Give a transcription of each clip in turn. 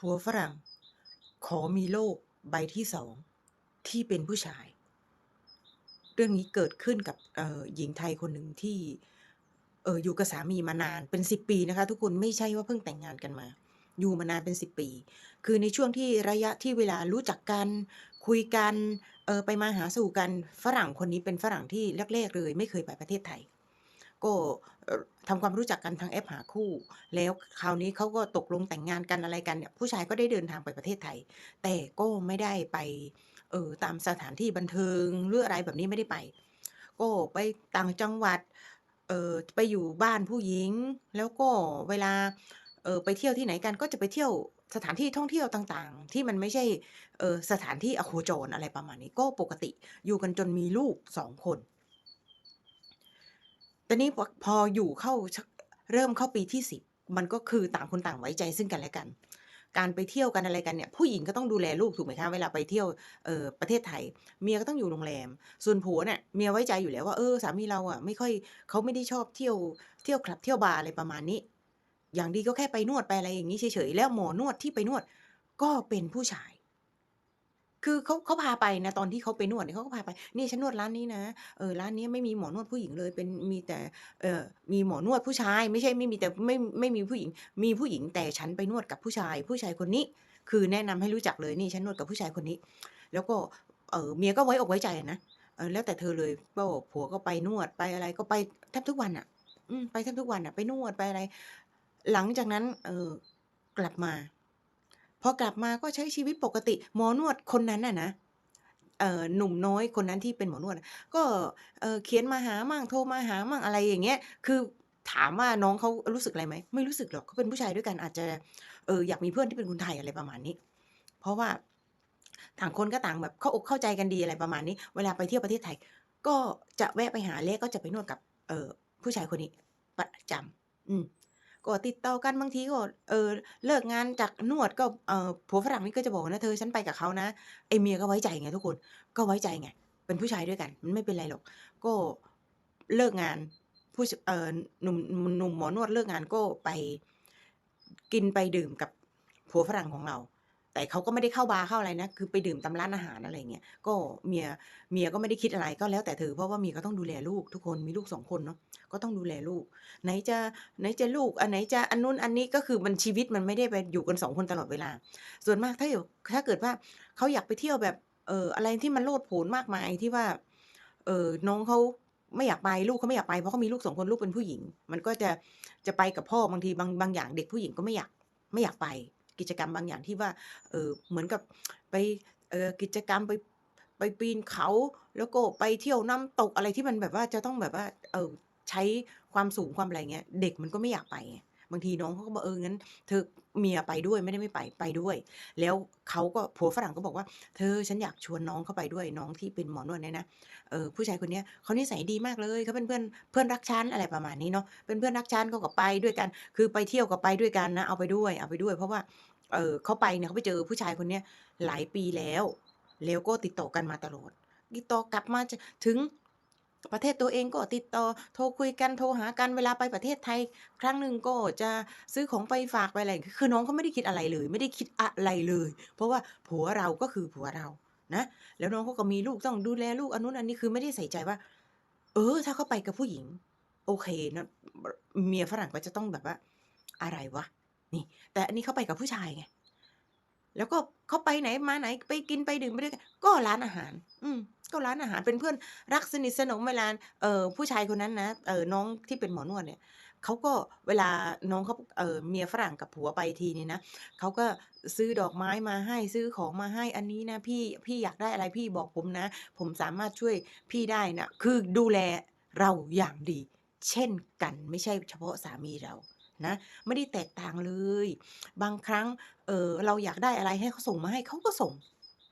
ผัวฝรั่ง ขอมีโลกใบที่สองที่เป็นผู้ชาย เรื่องนี้เกิดขึ้นกับหญิงไทยคนหนึ่งที่เอออยู่กับสามีมานานเป็นสิบปีนะคะ ทุกคนไม่ใช่ว่าเพิ่งแต่งงานกันมา อยู่มานานเป็นสิบปี คือในช่วงที่ระยะที่เวลารู้จักกัน คุยกันเออไปมาหาสู่กันฝรั่งคนนี้เป็นฝรั่งที่แรกๆเลย ไม่เคยไปประเทศไทย ก็เอ่อทำความรู้จักกันทางแอปหาคู่ แล้วคราวนี้เขาก็ตกลงแต่งงานกันอะไรกันเนี่ยผู้ชายก็ได้เดินทางไปประเทศไทย แต่ก็ไม่ได้ไปเออตามสถานที่บันเทิงหรืออะไรแบบนี้ไม่ได้ไป ก็ไปต่างจังหวัดเออไปอยู่บ้านผู้หญิง แล้วก็เวลาเออไปเที่ยวที่ไหนกันก็จะไปเที่ยวสถานที่ท่องเที่ยวต่างๆ ที่มันไม่ใช่เออสถานที่อโคจรอะไรประมาณนี้ก็ปกติอยู่กันจนมีลูกสองคน แต่นี้พออยู่เข้าเริ่มเข้าปีที่สิบมันก็คือต่างคนต่างไว้ใจซึ่งกันและกัน การไปเที่ยวกันอะไรกันเนี่ยผู้หญิงก็ต้องดูแลลูกถูกไหมคะเวลาไปเที่ยวเออประเทศไทย เมียก็ต้องอยู่โรงแรม ส่วนผัวเนี่ยเมียไว้ใจอยู่แล้วว่าเออสามีเราอะไม่ค่อยเขาไม่ได้ชอบเที่ยวเที่ยวคลับเที่ยวบาร์อะไรประมาณนี้ อย่างดีก็แค่ไปนวดไปอะไรอย่างนี้เฉยๆแล้วหมอนวดที่ไปนวดก็เป็นผู้ชาย คือเขาเขาพาไปนะตอนที่เขาไปนวดเนี่ยเขาก็พาไปนี่ฉันนวดร้านนี้นะเออร้านนี้ไม่มีหมอนวดผู้หญิงเลยเป็นมีแต่เออมีหมอนวดผู้ชาย ไม่ใช่ไม่มีแต่ไม่ไม่มีผู้หญิง มีผู้หญิงแต่ฉันไปนวดกับผู้ชาย ผู้ชายคนนี้ คือแนะนำให้รู้จักเลยนี่ฉันนวดกับผู้ชายคนนี้ แล้วก็เออเมียก็ไว้อกไว้ใจนะเออแล้วแต่เธอเลยก็ผัวก็ไปนวดไปอะไรก็ไปแทบทุกวันอะไปแทบทุกวันอะไปนวดไปอะไร หลังจากนั้น เออกลับมา พอกลับมาก็ใช้ชีวิตปกติ หมอนวดคนนั้นน่ะนะหนุ่มน้อยคนนั้นที่เป็นหมอนวด ก็เขียนมาหามั่งโทรมาหามั่งอะไรอย่างเงี้ย คือถามว่าน้องเขารู้สึกอะไรไหมไม่รู้สึกหรอกเขาเป็นผู้ชายด้วยกันอาจจะเอออยากมีเพื่อนที่เป็นคนไทยอะไรประมาณนี้ เพราะว่าต่างคนก็ต่างแบบเข้าอกเข้าใจกันดีอะไรประมาณนี้ เวลาไปเที่ยวประเทศไทย ก็จะแวะไปหาและก็จะไปนวดกับเออผู้ชายคนนี้ประจำอืม ก็ติดต่อกันบางทีก็เออเลิกงานจากนวดก็เออผัวฝรั่งนี่ก็จะบอกนะเธอฉันไปกับเขานะไอเมียก็ไว้ใจไงทุกคนก็ไว้ใจไงเป็นผู้ชายด้วยกัน มันไม่เป็นไรหรอก ก็เลิกงานผู้เออหนุ่มหนุ่มหมอนวดเลิกงานก็ไปกินไปดื่มกับผัวฝรั่งของเรา แต่เขาก็ไม่ได้เข้าบาร์เข้าอะไรนะ คือไปดื่มตามร้านอาหารอะไรเงี้ย ก็เมียเมียก็ไม่ได้คิดอะไรก็แล้วแต่เธอเพราะว่าเมียก็ต้องดูแลลูกทุกคนมีลูกสองคนเนาะก็ต้องดูแลลูก ไหนจะไหนจะลูกอันไหนจะอันนู้นอันนี้ก็คือมันชีวิตมันไม่ได้ไปอยู่กันสองคนตลอดเวลา ส่วนมากถ้าอยู่ถ้าเกิดว่าเขาอยากไปเที่ยวแบบเอออะไรที่มันโลดโผนมากมายที่ว่า เออน้องเขาไม่อยากไปลูกเขาไม่อยากไปเพราะเขามีลูกสองคนลูกเป็นผู้หญิง มันก็จะจะไปกับพ่อบางทีบางบางอย่างเด็กผู้หญิงก็ไม่อยากไม่อยากไป กิจกรรมบางอย่างที่ว่าเออเหมือนกับไปเออกิจกรรมไปไปปีนเขาแล้วก็ไปเที่ยวน้ำตกอะไรที่มันแบบว่าจะต้องแบบว่าเออใช้ความสูงความอะไรเงี้ยเด็กมันก็ไม่อยากไปไงบางทีน้องเขาก็บอกเอองั้นเธอเมียไปด้วยไม่ได้ไม่ไปไปด้วย แล้วเขาก็ผัวฝรั่งก็บอกว่า เธอฉันอยากชวนน้องเข้าไปด้วยน้องที่เป็นหมอนวดเนี่ยนะเออผู้ชายคนเนี้ยเขานิสัยดีมากเลยเขาเป็นเพื่อนเพื่อนรักฉันอะไรประมาณนี้เนาะเป็นเพื่อนรักฉันเขาก็ไปด้วยกัน คือไปเที่ยวก็ไปด้วยกันนะเอาไปด้วยเอาไปด้วย เพราะว่า เออเขาไปเนี่ยเขาไปเจอผู้ชายคนเนี้ยหลายปีแล้ว แล้วก็ติดต่อกันมาตลอด ติดต่อกลับมาจะถึงประเทศตัวเองก็ติดต่อโทรคุยกันโทรหากันเวลาไปประเทศไทย ครั้งหนึ่งก็จะซื้อของไปฝากไปอะไรคือน้องเขาไม่ได้คิดอะไรเลย ไม่ได้คิดอะไรเลย เพราะว่าผัวเราก็คือผัวเรานะแล้วน้องเขาก็มีลูกต้องดูแลลูกอันนู้นอันนี้คือไม่ได้ใส่ใจว่า เออ ถ้าเขาไปกับผู้หญิง โอเคนะเมียฝรั่งก็จะต้องแบบว่า อะไรวะ นี่ แต่อันนี้เขาไปกับผู้ชายไงแล้วก็เขาไปไหนมาไหนไปกินไปดื่มไปด้วยกันก็ร้านอาหาร อืมก็ร้านอาหารเป็นเพื่อนรักสนิทสนมเวลาเออผู้ชายคนนั้นนะเออน้องที่เป็นหมอนวดเนี่ยเขาก็เวลาน้องเขาเออเมียฝรั่งกับผัวไปทีนี่นะเขาก็ซื้อดอกไม้มาให้ซื้อของมาให้อันนี้นะพี่พี่อยากได้อะไรพี่บอกผมนะ ผมสามารถช่วยพี่ได้นะคือดูแลเราอย่างดี เช่นกันไม่ใช่เฉพาะสามีเรา นะไม่ได้แตกต่างเลย บางครั้งเออเราอยากได้อะไรให้เขาส่งมาให้เขาก็ส่ง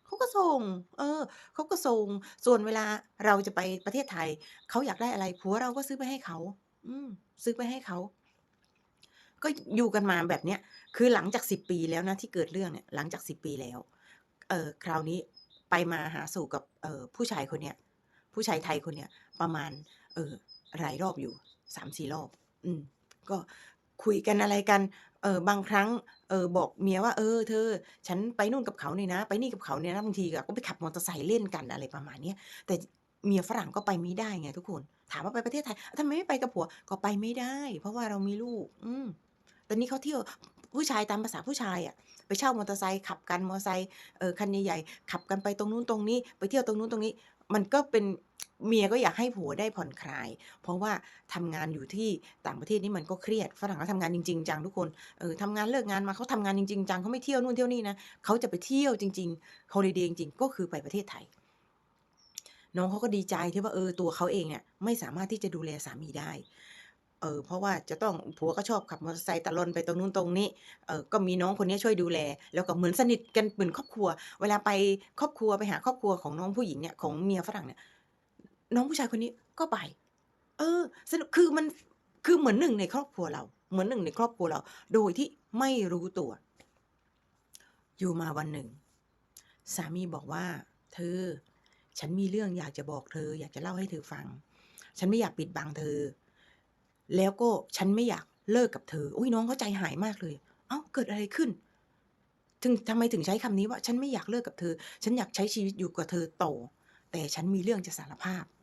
เขาก็ส่ง เออเขาก็ส่ง ส่วนเวลาเราจะไปประเทศไทยเขาอยากได้อะไรผัวเราก็ซื้อไปให้เขา อืม ซื้อไปให้เขาก็อยู่กันมาแบบเนี้ย คือหลังจากสิบปีแล้วนะที่เกิดเรื่องเนี่ย หลังจากสิบปีแล้ว เออคราวนี้ไปมาหาสู่กับเออผู้ชายคนเนี้ย ผู้ชายไทยคนเนี้ยประมาณ เออหลายรอบอยู่สามสี่รอบ อืม ก็ คุยกันอะไรกัน เออบางครั้ง เออบอกเมียว่า"เออ เธอ ฉันไปนู่นกับเขานี่นะ ไปนี่กับเขาเนี่ยนะ"บางทีก็ไปขับมอเตอร์ไซค์เล่นกันอะไรประมาณเนี้ยแต่เมียฝรั่งก็ไปไม่ได้ไงทุกคน ถามว่าไปประเทศไทย"ทำไมไม่ไปกับผัว?"ก็ไปไม่ได้ เพราะว่าเรามีลูก อืมแต่นี่เขาเที่ยวผู้ชายตามประสาผู้ชายอะไปเช่ามอเตอร์ไซค์ขับกันมอเตอร์ไซค์เออคันใหญ่ๆขับกันไปตรงนู้นตรงนี้ ไปเที่ยวตรงนู้นตรงนี้ มันก็เป็น เมียก็อยากให้ผัวได้ผ่อนคลาย เพราะว่าทำงานอยู่ที่ต่างประเทศนี่มันก็เครียดฝรั่งเขาทำงานจริง ๆ จังทุกคนเออทำงานเลิกงานมาเขาทำงานจริง ๆ จังเขาไม่เที่ยวนู่นเที่ยวนี่นะเขาจะไปเที่ยวจริงๆฮอลิเดย์จริงๆก็คือไปประเทศไทย น้องเขาก็ดีใจที่ว่าเออตัวเขาเองเนี่ยไม่สามารถที่จะดูแลสามีได้เออเพราะว่าจะต้องผัวก็ชอบขับมอเตอร์ไซค์ตะลอนไปตรงนู้นตรงนี้เออก็มีน้องคนนี้ช่วยดูแล แล้วก็เหมือนสนิทกันเหมือนครอบครัว เวลาไปครอบครัวไปหาครอบครัวของน้องผู้หญิงเนี่ยของเมียฝรั่งเนี่ย น้องผู้ชายคนนี้ก็ไป เออสนุกคือมันคือเหมือนหนึ่งในครอบครัวเรา เหมือนหนึ่งในครอบครัวเรา โดยที่ไม่รู้ตัว อยู่มาวันหนึ่ง สามีบอกว่า"เธอ ฉันมีเรื่องอยากจะบอกเธอ อยากจะเล่าให้เธอฟัง ฉันไม่อยากปิดบังเธอ แล้วก็ฉันไม่อยากเลิกกับเธอ"อุ๊ยน้องเขาใจหายมากเลย เอ้าเกิดอะไรขึ้น?ถึงทำไมถึงใช้คำนี้ว่า"ฉันไม่อยากเลิกกับเธอ ฉันอยากใช้ชีวิตอยู่กับเธอต่อแต่ฉันมีเรื่องจะสารภาพ"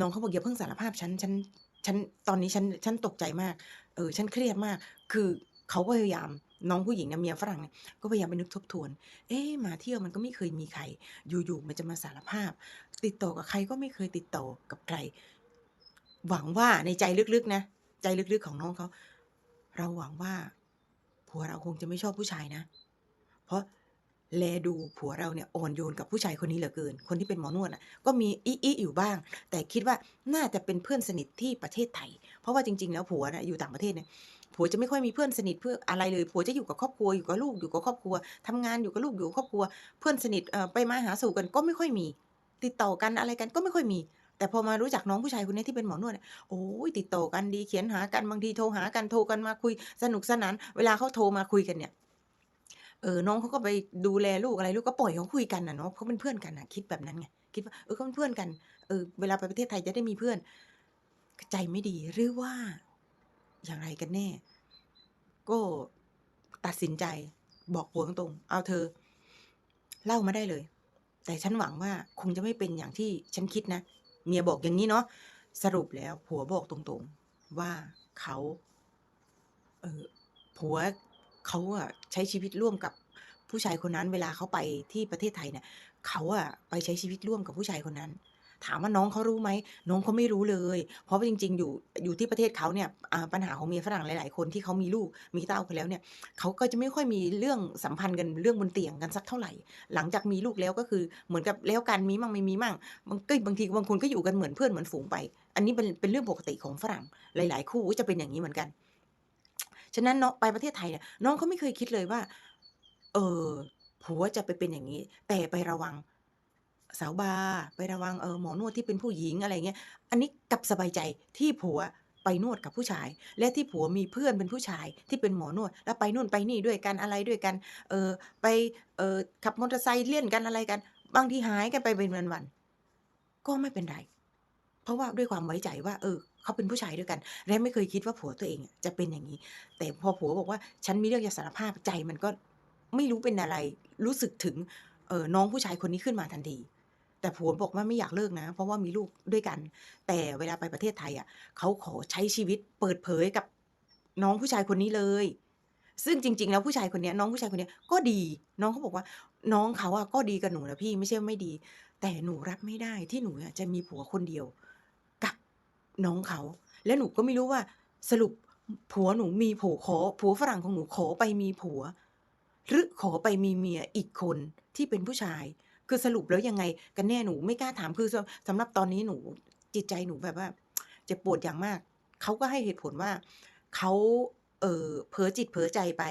น้องเขาบอก"อย่าเพิ่งสารภาพฉันฉันฉันตอนนี้ฉันฉันตกใจมาก เออ ฉันเครียดมาก"คือเขาก็พยายามน้องผู้หญิงเนี่ยเมียฝรั่งเนี่ยก็พยายามไปนึกทบทวน เอ๊ะมาเที่ยวมันก็ไม่เคยมีใคร อยู่ๆมันจะมาสารภาพ ติดต่อกับใครก็ไม่เคยติดต่อกับใคร หวังว่าในใจลึกๆนะใจลึกๆของน้องเขา เราหวังว่าผัวเราคงจะไม่ชอบผู้ชายนะ เพราะ แลดูผัวเราเนี่ยอ่อนโยนกับผู้ชายคนนี้เหลือเกิน คนที่เป็นหมอนวดอะก็มีอิๆอยู่บ้าง แต่คิดว่าน่าจะเป็นเพื่อนสนิทที่ประเทศไทย เพราะว่าจริง ๆ แล้วผัวน่ะอยู่ต่างประเทศเนี่ยผัวจะไม่ค่อยมีเพื่อนสนิทเพื่ออะไรเลยผัวจะอยู่กับครอบครัวอยู่กับลูกอยู่กับครอบครัวทำงานอยู่กับลูกอยู่กับครอบครัว เพื่อนสนิทเอ่อไปมาหาสู่กันก็ไม่ค่อยมี ติดต่อกันอะไรกันก็ไม่ค่อยมี แต่พอมารู้จักน้องผู้ชายคนนี้ที่เป็นหมอนวดเนี่ยโอ๊ยติดต่อกันดีเขียนหากันบางทีโทรหากันโทรกันมาคุย สนุกสนาน เวลาเขาโทรมาคุยกันเนี่ย เออน้องเขาก็ไปดูแลลูกอะไรลูกก็ปล่อยเขาคุยกันอะเนาะเขาเป็นเพื่อนกันนะคิดแบบนั้นไงคิดว่าเออเขาเป็นเพื่อนกันเออเวลาไปประเทศไทยจะได้มีเพื่อน ใจไม่ดีหรือว่า อย่างไรกันแน่ ก็ตัดสินใจบอกผัวตรงๆ"เอาเธอ เล่ามาได้เลย แต่ฉันหวังว่าคงจะไม่เป็นอย่างที่ฉันคิดนะ"เมียบอกอย่างงี้เนาะสรุปแล้ว ผัวบอกตรงๆ ว่าเขา เออผัว เขาอะใช้ชีวิตร่วมกับผู้ชายคนนั้น เวลาเขาไปที่ประเทศไทยเนี่ยเขาอะไปใช้ชีวิตร่วมกับผู้ชายคนนั้น ถามว่าน้องเขารู้ไหม?น้องเขาไม่รู้เลย เพราะว่าจริง ๆ อยู่อยู่ที่ประเทศเขาเนี่ยปัญหาของเมียฝรั่งหลาย ๆ คนที่เขามีลูกมีเต้ากันแล้วเนี่ยเขาก็จะไม่ค่อยมีเรื่องสัมพันธ์กันเรื่องบนเตียงกันสักเท่าไหร่ หลังจากมีลูกแล้วก็คือเหมือนกับแล้วกันมีมั่งไม่มีมั่งบางก็บางทีบางคนก็อยู่กันเหมือนเพื่อนเหมือนฝูงไป อันนี้เป็นเป็นเรื่องปกติของฝรั่งหลาย ๆ คู่ก็จะเป็นอย่างงี้เหมือนกัน ฉะนั้นเนาะไปประเทศไทยเนี่ยน้องเขาไม่เคยคิดเลยว่า เออผัวจะไปเป็นอย่างงี้ แต่ไประวังสาวบาร์ไประวังเออหมอนวดที่เป็นผู้หญิงอะไรเงี้ย อันนี้กับสบายใจที่ผัวไปนวดกับผู้ชาย และที่ผัวมีเพื่อนเป็นผู้ชายที่เป็นหมอนวด แล้วไปนู่นไปนี่ด้วยกันอะไรด้วยกัน เออไปเออขับมอเตอร์ไซค์เลี่ยนกันอะไรกัน บางทีหายกันไปเป็นวันๆก็ไม่เป็นไร เพราะว่าด้วยความไว้ใจว่า เออ เขาเป็นผู้ชายด้วยกัน และไม่เคยคิดว่าผัวตัวเองจะเป็นอย่างงี้ แต่พอผัวบอกว่า"ฉันมีเรื่องจะสารภาพ"ใจมันก็ไม่รู้เป็นอะไร รู้สึกถึงเออน้องผู้ชายคนนี้ขึ้นมาทันทีแต่ผัวบอกว่าไม่อยากเลิกนะ เพราะว่ามีลูกด้วยกัน แต่เวลาไปประเทศไทยอะเขาขอใช้ชีวิตเปิดเผยกับน้องผู้ชายคนนี้เลย ซึ่งจริง ๆ แล้วผู้ชายคนนี้น้องผู้ชายคนนี้ก็ดี น้องเขาบอกว่า"น้องเขาอะก็ดีกับหนูนะพี่ไม่ใช่ไม่ดี แต่หนูรับไม่ได้ที่หนูจะมีผัวคนเดียว น้องเขา และหนูก็ไม่รู้ว่าสรุปผัวหนูมีโผขอผัวฝรั่งของหนูขอไปมีผัว หรือขอไปมีเมียอีกคนที่เป็นผู้ชาย คือสรุปแล้วยังไง กันแน่หนูไม่กล้าถามคือสำสำหรับตอนนี้หนูจิตใจหนูแบบว่าเจ็บปวดอย่างมาก เขาก็ให้เหตุผลว่าเขาเออเผลอจิตเผลอใจไป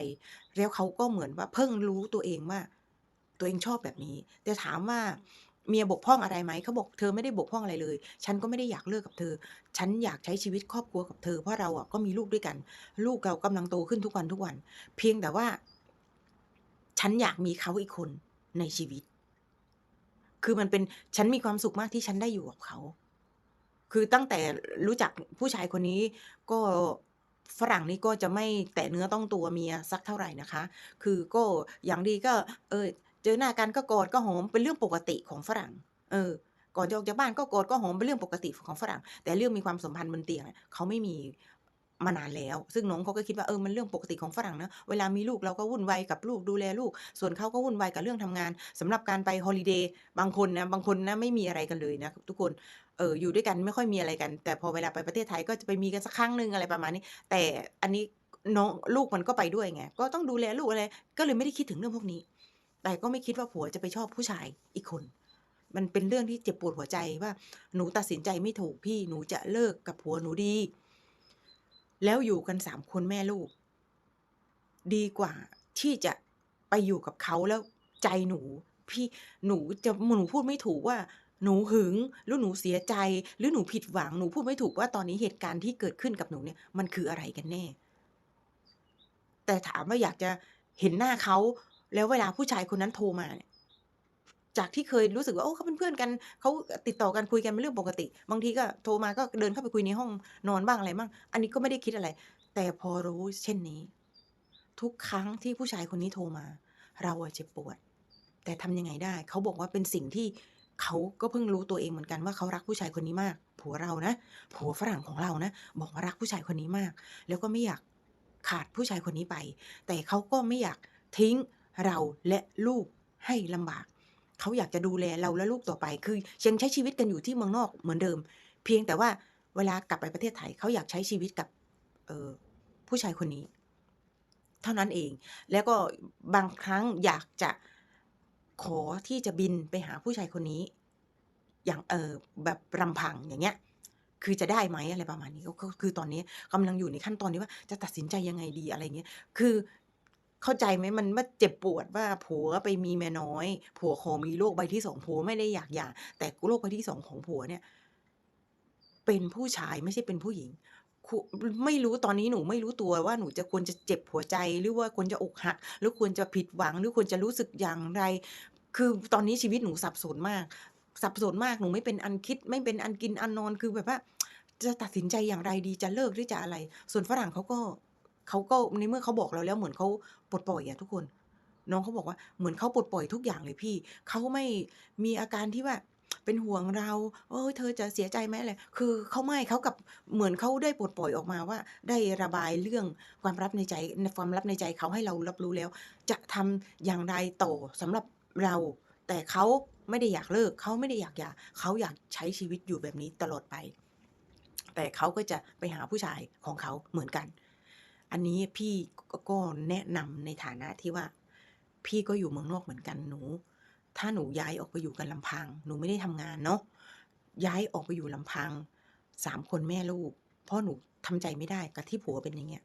แล้วเขาก็เหมือนว่าเพิ่งรู้ตัวเองว่า ตัวเองชอบแบบนี้ แต่ถามว่า เมียบกพร่องอะไรไหม?เขาบอก"เธอไม่ได้บกพร่องอะไรเลย ฉันก็ไม่ได้อยากเลิกกับเธอ ฉันอยากใช้ชีวิตครอบครัวกับเธอเพราะเราอะก็มีลูกด้วยกัน ลูกเรากำลังโตขึ้นทุกวันๆเพียงแต่ว่า ฉันอยากมีเขาอีกคนในชีวิต"คือมันเป็นฉันมีความสุขมากที่ฉันได้อยู่กับเขา คือตั้งแต่รู้จักผู้ชายคนนี้ก็ฝรั่งนี่ก็จะไม่แตะเนื้อต้องตัวเมียสักเท่าไหร่นะคะ คือก็อย่างดีก็ เออ เจอหน้ากันก็กอดก็หอมเป็นเรื่องปกติของฝรั่ง เออ ก่อนจะออกจากบ้านก็กอดก็หอมเป็นเรื่องปกติของฝรั่ง แต่เรื่องมีความสัมพันธ์บนเตียงเขาไม่มีมานานแล้ว ซึ่งน้องเขาก็คิดว่าเออมันเรื่องปกติของฝรั่งนะเวลามีลูกเราก็วุ่นวายกับลูกดูแลลูก ส่วนเขาก็วุ่นวายกับเรื่องทำงานสำหรับการไปฮอลิเดย์บางคนนะบางคนนะไม่มีอะไรกันเลยนะทุกคนเอออยู่ด้วยกันไม่ค่อยมีอะไรกัน แต่พอเวลาไปประเทศไทยก็จะไปมีกันสักครั้งหนึ่งอะไรประมาณนี้ แต่อันนี้น้องลูกมันก็ไปด้วยไงก็ต้องดูแลลูกอะไรก็เลยไม่ได้คิดถึงเรื่องพวกนี้ แต่ก็ไม่คิดว่าผัวจะไปชอบผู้ชายอีกคน มันเป็นเรื่องที่เจ็บปวดหัวใจว่า หนูตัดสินใจไม่ถูกพี่หนูจะเลิกกับผัวหนูดี แล้วอยู่กัน3คนแม่ลูก ดีกว่าที่จะไปอยู่กับเขาแล้วใจหนู พี่หนูจะหนูพูดไม่ถูกว่าหนูหึงหรือหนูเสียใจ หรือหนูผิดหวังหนูพูดไม่ถูกว่าตอนนี้เหตุการณ์ที่เกิดขึ้นกับหนูเนี่ยมันคืออะไรกันแน่ แต่ถามว่าอยากจะเห็นหน้าเขา แล้วเวลาผู้ชายคนนั้นโทรมาเนี่ยจากที่เคยรู้สึกว่าโอ้เขาเป็นเพื่อนกันเขาติดต่อกันคุยกันเป็นเรื่องปกติ บางทีก็โทรมาก็เดินเข้าไปคุยในห้องนอนบ้างอะไรบ้าง อันนี้ก็ไม่ได้คิดอะไร แต่พอรู้เช่นนี้ ทุกครั้งที่ผู้ชายคนนี้โทรมา เราเจ็บปวด แต่ทำยังไงได้ เขาบอกว่าเป็นสิ่งที่เขาก็เพิ่งรู้ตัวเองเหมือนกันว่าเขารักผู้ชายคนนี้มาก ผัวเรานะผัวฝรั่งของเรานะ บอกว่ารักผู้ชายคนนี้มาก แล้วก็ไม่อยากขาดผู้ชายคนนี้ไป แต่เขาก็ไม่อยากทิ้ง เราและลูกให้ลำบาก เขาอยากจะดูแลเราและลูกต่อไป คือยังใช้ชีวิตกันอยู่ที่เมืองนอกเหมือนเดิม เพียงแต่ว่าเวลากลับไปประเทศไทยเขาอยากใช้ชีวิตกับออผู้ชายคนนี้ เท่านั้นเอง แล้วก็บางครั้งอยากจะขอที่จะบินไปหาผู้ชายคนนี้ อย่างเออแบบลำพังอย่างเงี้ย คือจะได้ไหมอะไรประมาณนี้ก็คือตอนนี้กำลังอยู่ในขั้นตอนที่ว่าจะตัดสินใจยังไงดีอะไรเงี้ย คือ เข้าใจไหมมันว่าเจ็บปวดว่าผัวไปมีเมียน้อย ผัวขอมีโลกใบที่2ผัวไม่ได้อยากหย่าแต่โลกใบที่2ของผัวเนี่ย เป็นผู้ชายไม่ใช่เป็นผู้หญิงไม่รู้ตอนนี้หนูไม่รู้ตัวว่าหนูจะควรจะเจ็บหัวใจหรือว่าควรจะอกหัก หรือควรจะผิดหวัง หรือควรจะรู้สึกอย่างไร คือตอนนี้ชีวิตหนูสับสนมาก สับสนมากหนูไม่เป็นอันคิด ไม่เป็นอันกินอันนอนคือแบบว่าจะตัดสินใจอย่างไรดีจะเลิกหรือจะอะไร ส่วนฝรั่งเขาก็ เขาก็ในเมื่อเขาบอกเราแล้วเหมือนเขาปลดปล่อยอะทุกคน น้องเขาบอกว่าเหมือนเขาปลดปล่อยทุกอย่างเลยพี่เขาไม่มีอาการที่ว่าเป็นห่วงเราเออเธอจะเสียใจไหมอะไร คือเขาไม่เขากับเหมือนเขาได้ปลดปล่อยออกมาว่า ได้ระบายเรื่องความลับในใจในความลับในใจเขาให้เรารับรู้แล้ว จะทำอย่างไรต่อสำหรับเรา แต่เขาไม่ได้อยากเลิกเขาไม่ได้อยากหย่าเขาอยากใช้ชีวิตอยู่แบบนี้ตลอดไป แต่เขาก็จะไปหาผู้ชายของเขาเหมือนกัน อันนี้พี่ก็แนะนำในฐานะที่ว่า พี่ก็อยู่เมืองนอกเหมือนกันหนู ถ้าหนูย้ายออกไปอยู่กันลำพัง หนูไม่ได้ทำงานเนาะย้ายออกไปอยู่ลำพัง3คนแม่ลูกพราะหนูทำใจไม่ได้กับที่ผัวเป็นอย่างเงี้ย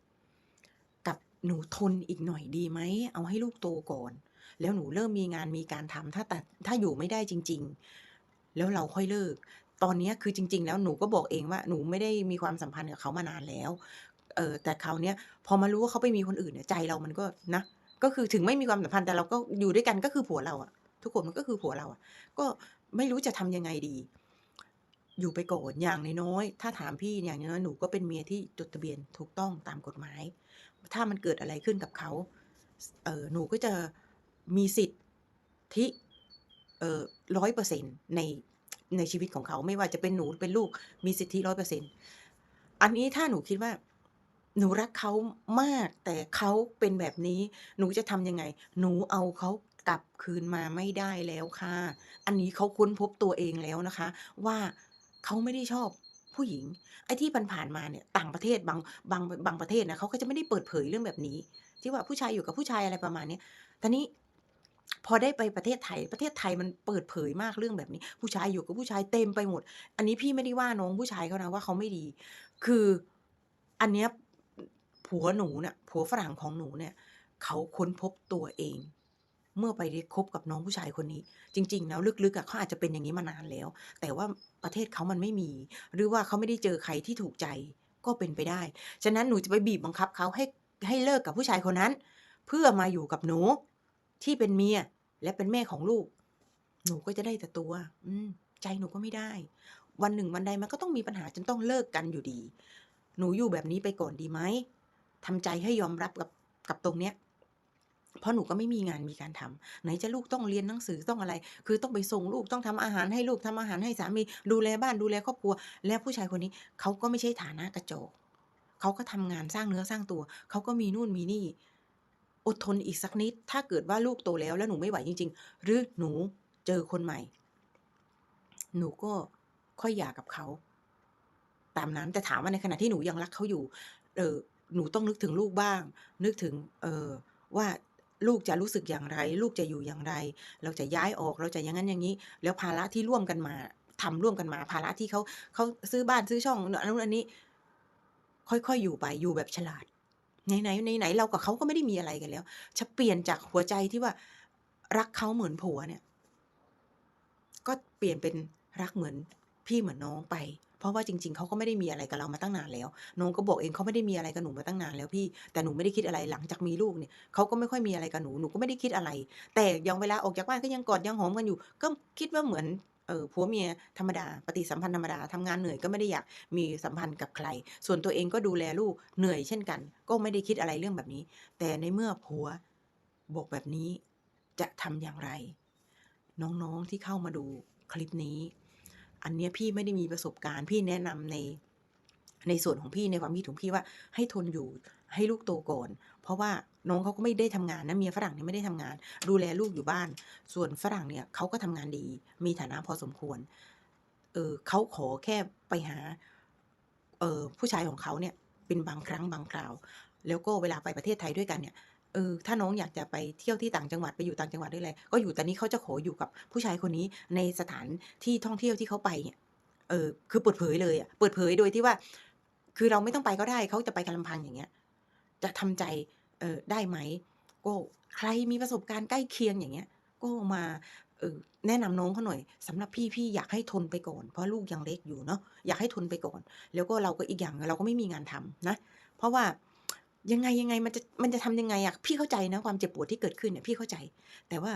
กับหนูทนอีกหน่อยดีไหมเอาให้ลูกโตก่อน แล้วหนูเริ่มมีงานมีการทำถ้าแตัดถ้าอยู่ไม่ได้จริง ๆ แล้วเราค่อยเลิกตอนนี้คือจริง ๆ แล้วหนูก็บอกเองว่าหนูไม่ได้มีความสัมพันธ์กับเขามานานแล้ว เออแต่คราวเนี้ยพอมารู้ว่าเขาไปมีคนอื่นเนี่ยใจเรามันก็นะก็คือถึงไม่มีความสัมพันธ์แต่เราก็อยู่ด้วยกันก็คือผัวเราอะทุกคนมันก็คือผัวเราอะก็ไม่รู้จะทำยังไงดี อยู่ไปก่อนอย่างน้อยๆถ้าถามพี่อย่างน้อยๆหนูก็เป็นเมียที่จดทะเบียนถูกต้องตามกฎหมาย ถ้ามันเกิดอะไรขึ้นกับเขาเออหนูก็จะมีสิทธิเอ่อ100%ในในชีวิตของเขาไม่ว่าจะเป็นหนูเป็นลูกมีสิทธิ100%อันนี้ถ้าหนูคิดว่า หนูรักเขามากแต่เขาเป็นแบบนี้หนูจะทำยังไง หนูเอาเขากลับคืนมาไม่ได้แล้วค่ะ อันนี้เขาค้นพบตัวเองแล้วนะคะ ว่าเขาไม่ได้ชอบผู้หญิง ไอ้ที่ผ่านๆมาเนี่ยต่างประเทศบางบางบางประเทศนะเขาก็จะไม่ได้เปิดเผยเรื่องแบบนี้ ที่ว่าผู้ชายอยู่กับผู้ชายอะไรประมาณนี้ยแต่นี้พอได้ไปประเทศไทย ประเทศไทยมันเปิดเผยมากเรื่องแบบนี้ ผู้ชายอยู่กับผู้ชายเต็มไปหมด อันนี้พี่ไม่ได้ว่าน้องผู้ชายเขานะว่าเขาไม่ดี คืออันเนี้ย ผัวหนูเนี่ยผัวฝรั่งของหนูเนี่ย เขาค้นพบตัวเอง เมื่อไปได้คบกับน้องผู้ชายคนนี้ จริง ๆ แล้วลึกๆอะเขาอาจจะเป็นอย่างงี้มานานแล้ว แต่ว่าประเทศเขามันไม่มี หรือว่าเขาไม่ได้เจอใครที่ถูกใจก็เป็นไปได้ ฉะนั้นหนูจะไปบีบบังคับเขาให้ให้เลิกกับผู้ชายคนนั้น เพื่อมาอยู่กับหนูที่เป็นเมียและเป็นแม่ของลูก หนูก็จะได้แต่ตัว อืมใจหนูก็ไม่ได้ วันหนึ่งวันใดมันก็ต้องมีปัญหาจนต้องเลิกกันอยู่ดี หนูอยู่แบบนี้ไปก่อนดีไหม ทำใจให้ยอมรับกับกับตรงเนี้ยเพราะหนูก็ไม่มีงานมีการทำไหนจะลูกต้องเรียนหนังสือต้องอะไร คือต้องไปส่งลูกต้องทำอาหารให้ลูกทำอาหารให้สามีดูแลบ้านดูแลครอบครัว แล้วผู้ชายคนนี้เขาก็ไม่ใช่ฐานะกระจกเขาก็ทำงานสร้างเนื้อสร้างตัว เขาก็มีนู่นมีนี่ อดทนอีกสักนิด ถ้าเกิดว่าลูกโตแล้วแล้วหนูไม่ไหวจริง ๆ หรือหนูเจอคนใหม่ หนูก็ค่อยหย่ากับเขา ตามนั้นแต่ถามว่าในขณะที่หนูยังรักเขาอยู่ เออ หนูต้องนึกถึงลูกบ้าง นึกถึงเออว่าลูกจะรู้สึกอย่างไร ลูกจะอยู่อย่างไร เราจะย้ายออกเราจะอย่างนั้นอย่างนี้ แล้วภาระที่ร่วมกันมาทำร่วมกันมาภาระที่เขาเขาซื้อบ้านซื้อช่องอันนู้นอันนี้ ค่อยๆอยู่ไปอยู่แบบฉลาดไหนไหนไหนไหนเรากับเขาก็ไม่ได้มีอะไรกันแล้ว จะเปลี่ยนจากหัวใจที่ว่า รักเขาเหมือนผัวเนี่ย ก็เปลี่ยนเป็นรักเหมือนพี่เหมือนน้องไป เพราะว่าจริง ๆเขาก็ไม่ได้มีอะไรกับเรามาตั้งนานแล้วน้องก็บอกเองเขาไม่ได้มีอะไรกับหนูมาตั้งนานแล้วพี่ แต่หนูไม่ได้คิดอะไรหลังจากมีลูกเนี่ยเขาก็ไม่ค่อยมีอะไรกับหนูหนูก็ไม่ได้คิดอะไร แต่ยังเวลาออกจากบ้านก็ยังกอดยังหอมกันอยู่ ก็คิดว่าเหมือนเออผัวเมียธรรมดาปฏิสัมพันธ์ธรรมดาทำงานเหนื่อยก็ไม่ได้อยากมีสัมพันธ์กับใคร ส่วนตัวเองก็ดูแลลูกเหนื่อยเช่นกัน ก็ไม่ได้คิดอะไรเรื่องแบบนี้ แต่ในเมื่อผัวบอกแบบนี้จะทำอย่างไร น้องๆที่เข้ามาดูคลิปนี้ อันเนี้ยพี่ไม่ได้มีประสบการณ์ พี่แนะนำในในส่วนของพี่ในความคิดของพี่ว่าให้ทนอยู่ให้ลูกโตก่อน เพราะว่าน้องเขาก็ไม่ได้ทำงานนะเมียฝรั่งเนี่ยไม่ได้ทำงาน ดูแลลูกอยู่บ้าน ส่วนฝรั่งเนี่ยเขาก็ทำงานดี มีฐานะพอสมควร เออเขาขอแค่ไปหา เออผู้ชายของเขาเนี่ยเป็นบางครั้งบางคราว แล้วก็เวลาไปประเทศไทยด้วยกันเนี่ย เออถ้าน้องอยากจะไปเที่ยวที่ต่างจังหวัดไปอยู่ต่างจังหวัดด้วยอะไรก็อยู่แต่นี้เขาจะขออยู่กับผู้ชายคนนี้ในสถานที่ท่องเที่ยวที่เขาไปเนี่ยเออคือเปิดเผยเลยอะเปิดเผยโดยที่ว่า คือเราไม่ต้องไปก็ได้เขาจะไปกันลำพังอย่างเงี้ย จะทำใจเออได้ไหมก็ใครมีประสบการณ์ใกล้เคียงอย่างเงี้ย ก็มาเออแนะนำน้องเขาหน่อยสำหรับพี่พี่อยากให้ทนไปก่อน เพราะลูกยังเล็กอยู่เนาะอยากให้ทนไปก่อน แล้วก็เราก็อีกอย่างเราก็ไม่มีงานทำนะ เพราะว่า ยังไงยังไงมันจะมันจะทำยังไงอะพี่เข้าใจนะความเจ็บปวดที่เกิดขึ้นเนี่ยพี่เข้าใจ แต่ว่า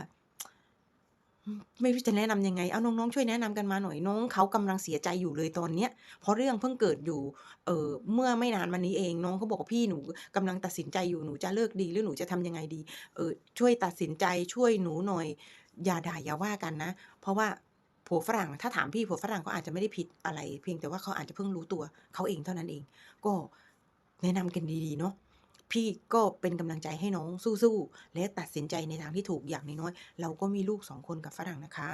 ไม่รู้จะแนะนำยังไงเอาน้องๆช่วยแนะนำกันมาหน่อยน้องเขากำลังเสียใจอยู่เลยตอนเนี้ยเพราะเรื่องเพิ่งเกิดอยู่ เออเมื่อไม่นานมานี้เองน้องเขาบอกพี่หนูกำลังตัดสินใจอยู่หนูจะเลิกดีหรือหนูจะทำยังไงดี เออ ช่วยตัดสินใจช่วยหนูหน่อย อย่าด่าอย่าว่ากันนะ เพราะว่าผัวฝรั่งถ้าถามพี่ผัวฝรั่งก็อาจจะไม่ได้ผิดอะไร เพียงแต่ว่าเขาอาจจะเพิ่งรู้ตัวเขาเองเท่านั้นเอง ก็แนะนำกันดีๆเนาะ พี่ก็เป็นกำลังใจให้น้องสู้ๆ และตัดสินใจในทางที่ถูกอย่างน้อยๆ เราก็มีลูกสองคนกับฝรั่งนะคะ